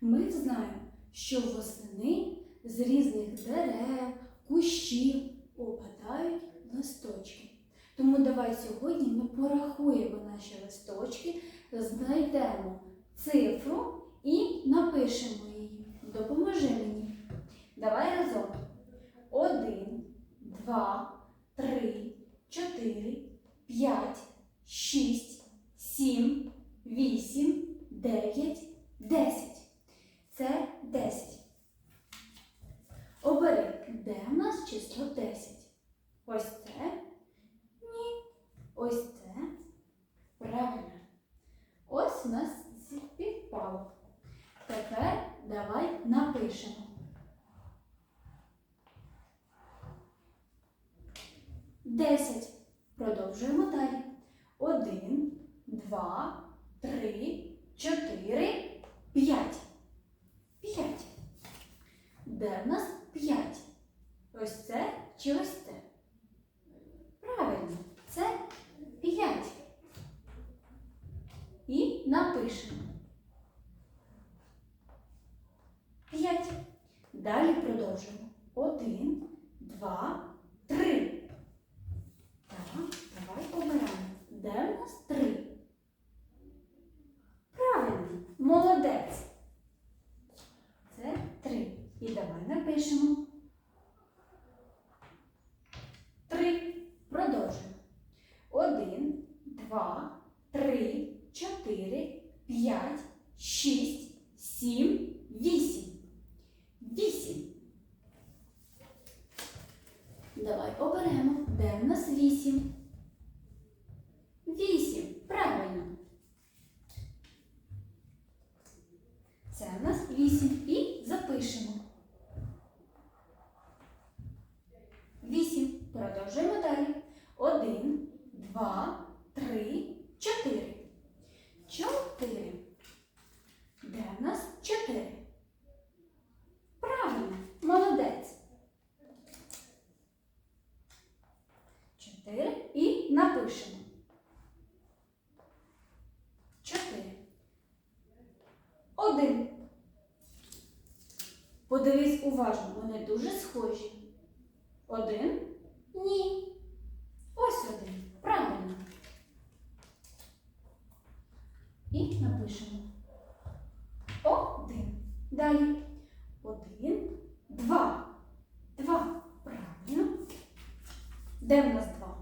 Ми знаємо, що восени з різних дерев, кущів опадають листочки. Тому давай сьогодні ми порахуємо наші листочки, знайдемо цифру і напишемо її. Допоможи мені. Давай разом. Один, два, три, чотири, п'ять, шість, сім, вісім, дев'ять, десять. Це 10. Обери, де в нас число 10? Ось це? Ні. Ось це? Правильно. Ось у нас співпало. Тепер давай напишемо. Десять. Продовжуємо далі. Один, два, три, чотири, п'ять. П'ять. Де в нас п'ять? Ось це чи ось це? Правильно, це п'ять. І напишемо. П'ять. Далі продовжуємо. Один, два, три. Так, давай обираємо. Де в нас три? Правильно, молодець. Це три. І давай напишемо. 5, 6, 7, 8. 8. Давай оберемо, де в нас 8. 8. Правильно. Це в нас вісім. І запишемо. Вісім. Продовжуємо далі. 1, 2, і. Чотири. Один. Подивись уважно, вони дуже схожі. Один? Ні. Ось один. Правильно. І напишемо. Один. Далі. Один, два. Два. Правильно. Де в нас два?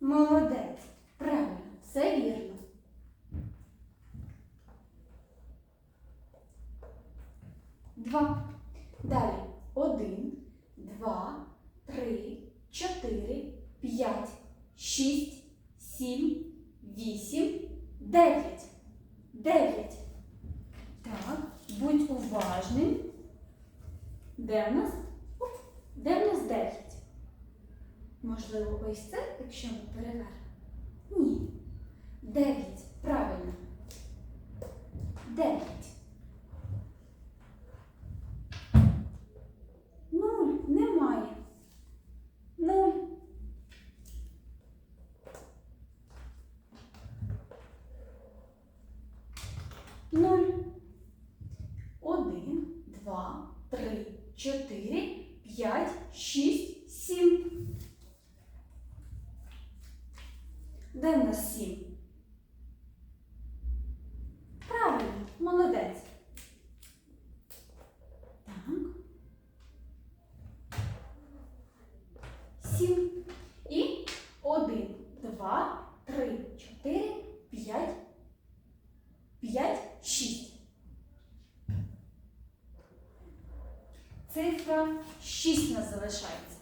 Молодець. Правильно. Все вірно. Два. Далі. Один, два, три, чотири, п'ять, шість, сім, вісім, дев'ять. Дев'ять. Так, будь уважним. Де в нас? Де в нас дев'ять? Можливо, ось це, якщо ми перевернемо? Ні. Дев'ять. Правильно. Дев'ять. 4, 5, 6, 7. Де в нас 7? Правильно, молодець. Так. 7. І 1, 2, 3, 4, 5, 5, 6. Цифра 6 нас залишається.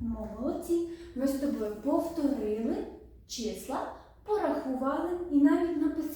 Молодці. Ми з тобою повторили числа, порахували і навіть написали.